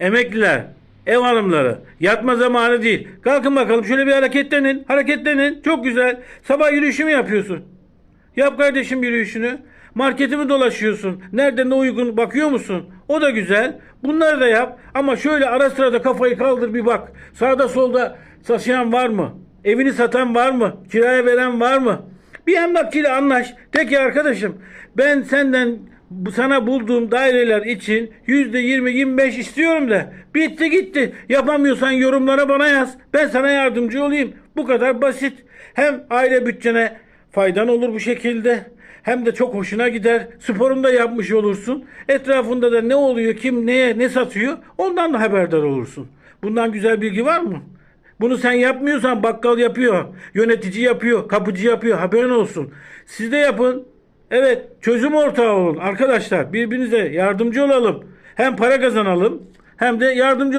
emekliler, ev hanımları, yatma zamanı değil. Kalkın bakalım şöyle bir hareketlenin, hareketlenin. Çok güzel. Sabah yürüyüşü mü yapıyorsun? Yap kardeşim yürüyüşünü. Marketi mi dolaşıyorsun? Nerede ne uygun bakıyor musun? O da güzel. Bunları da yap. Ama şöyle ara sırada kafayı kaldır bir bak. Sağda solda saçayan var mı? Evini satan var mı? Kiraya veren var mı? Bir emlakçıyla anlaş. De ki arkadaşım ben senden bu sana bulduğum daireler için yüzde yirmi yirmi beş istiyorum da bitti gitti. Yapamıyorsan yorumlara bana yaz. Ben sana yardımcı olayım. Bu kadar basit. Hem aile bütçene faydan olur bu şekilde. Hem de çok hoşuna gider. Sporunu da yapmış olursun. Etrafında da ne oluyor, kim neye, ne satıyor ondan da haberdar olursun. Bundan güzel bilgi var mı? Bunu sen yapmıyorsan bakkal yapıyor, yönetici yapıyor, kapıcı yapıyor. Haberin olsun. Siz de yapın. Evet, çözüm ortağı olun arkadaşlar. Birbirinize yardımcı olalım. Hem para kazanalım hem de yardımcı